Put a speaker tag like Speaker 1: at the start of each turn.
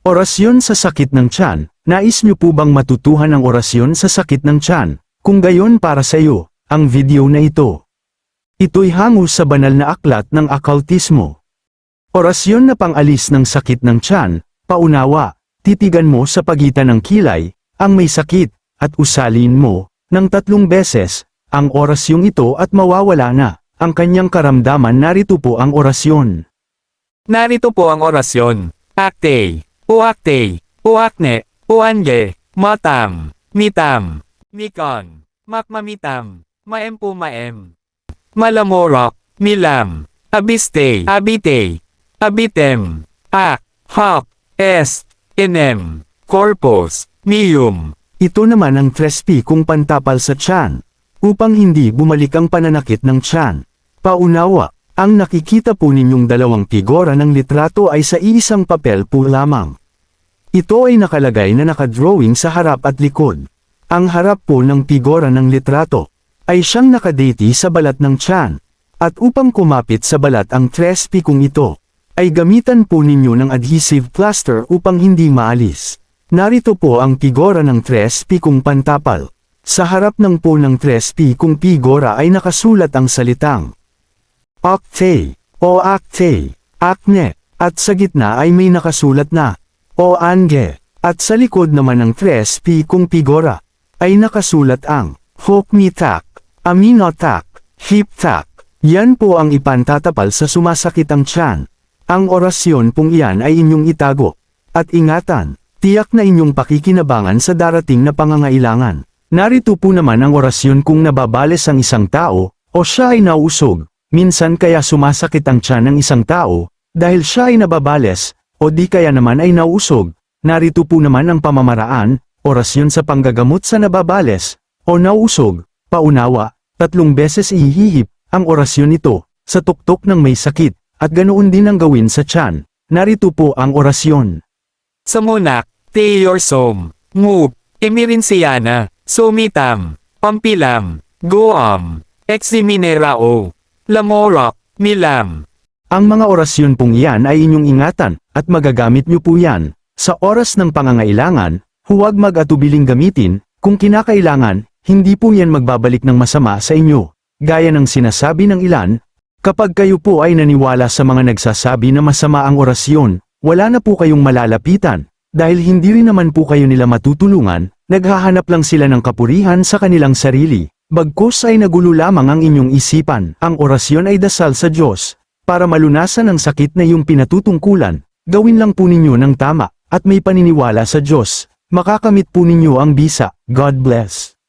Speaker 1: Orasyon sa sakit ng tiyan. Nais niyo po bang matutuhan ang orasyon sa sakit ng tiyan? Kung gayon para sa iyo, ang video na ito. Ito'y hango sa banal na aklat ng akaltismo. Orasyon na pangalis ng sakit ng tiyan, paunawa, titigan mo sa pagitan ng kilay, ang may sakit, at usalin mo, ng tatlong beses, ang orasyong ito at mawawala na, ang kanyang karamdaman narito po ang orasyon.
Speaker 2: Narito po ang orasyon. Akte, uakte, uakne, uange, matam, mitam, mikon, makmamitam, maem po maem. Malamorok, milam, abiste, abite, abitem, ak, hak, est, inem, corpus, mium.
Speaker 1: Ito naman ang trespi kung pantapal sa tiyan, upang hindi bumalik ang pananakit ng tiyan. Paunawa, ang nakikita po ninyong dalawang figura ng litrato ay sa iisang papel po lamang. Ito ay nakalagay na nakadrawing sa harap at likod. Ang harap po ng figura ng litrato ay siyang nakadeti sa balat ng tiyan. At upang kumapit sa balat ang trespi kung ito, ay gamitan po ninyo ng adhesive plaster upang hindi maalis. Narito po ang figura ng tres pikong pantapal. Sa harap ng po ng tres pikong figura ay nakasulat ang salitang Octe, o Acte, Acne, at sa gitna ay may nakasulat na O Ange, at sa likod naman ng tres pikong figura ay nakasulat ang Hokmitak, Aminotak, Hiptak. Yan po ang ipantatapal sa sumasakit ang tiyan. Ang orasyon pong iyan ay inyong itago. At ingatan, tiyak na inyong pakikinabangan sa darating na pangangailangan. Narito po naman ang orasyon kung nababales ang isang tao, o siya ay nausog, minsan kaya sumasakit ang tiyan ng isang tao, dahil siya ay nababales, o di kaya naman ay nausog. Narito po naman ang pamamaraan, orasyon sa panggagamot sa nababales, o nausog, paunawa, tatlong beses ihihip, ang orasyon nito, sa tuktok ng may sakit, at ganoon din ang gawin sa tiyan. Narito po ang orasyon.
Speaker 2: Samunak, Teyor Som, Ngup, Emirin Siana, Sumitam, Pampilam, Goam, Eximinerao, Lamorok, Milam.
Speaker 1: Ang mga orasyon pong iyan ay inyong ingatan, at magagamit niyo po yan. Sa oras ng pangangailangan, huwag mag-atubiling gamitin, kung kinakailangan, hindi po yan magbabalik ng masama sa inyo. Gaya ng sinasabi ng ilan, kapag kayo po ay naniwala sa mga nagsasabi na masama ang orasyon, wala na po kayong malalapitan, dahil hindi rin naman po kayo nila matutulungan, naghahanap lang sila ng kapurihan sa kanilang sarili. Bagkus ay nagulo lamang ang inyong isipan, ang orasyon ay dasal sa Diyos, para malunasan ang sakit na iyong pinatutungkulan, gawin lang po ninyo ng tama, at may paniniwala sa Diyos, makakamit po ninyo ang bisa, God bless.